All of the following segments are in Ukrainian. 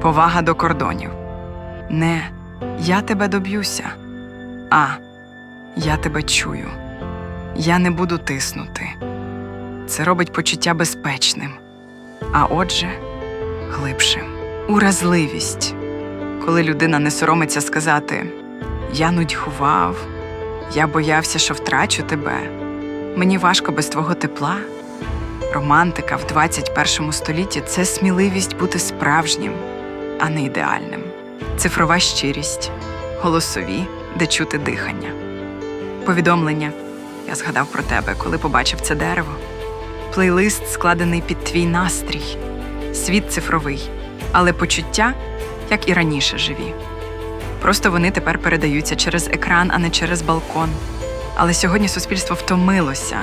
повага до кордонів. Не я тебе доб'юся, а я тебе чую. Я не буду тиснути. Це робить почуття безпечним, а отже, глибшим. Уразливість, коли людина не соромиться сказати Я нудьгував, я боявся, що втрачу тебе. Мені важко без твого тепла. Романтика в 21 столітті це сміливість бути справжнім, а не ідеальним. Цифрова щирість, голосові, де чути дихання. Повідомлення. Я згадав про тебе, коли побачив це дерево. Плейлист складений під твій настрій, світ цифровий, але почуття, як і раніше, живі. Просто вони тепер передаються через екран, а не через балкон. Але сьогодні суспільство втомилося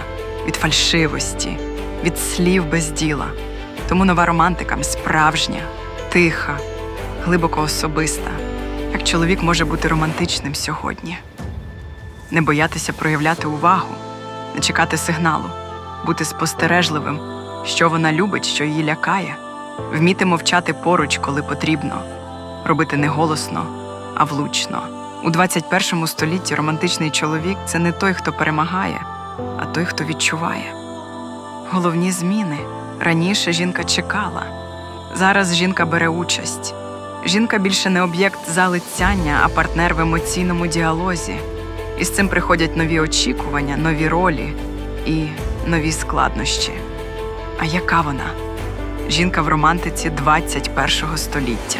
від фальшивості, від слів без діла. Тому нова романтика справжня, тиха, глибоко особиста. Як чоловік може бути романтичним сьогодні? Не боятися проявляти увагу, не чекати сигналу, бути спостережливим, що вона любить, що її лякає, вміти мовчати поруч, коли потрібно, робити не голосно, а влучно. У 21 столітті романтичний чоловік це не той, хто перемагає, а той, хто відчуває. Головні зміни раніше жінка чекала, зараз жінка бере участь. Жінка більше не об'єкт залицяння, а партнер в емоційному діалозі. І з цим приходять нові очікування, нові ролі і нові складнощі. А яка вона? Жінка в романтиці 21 століття.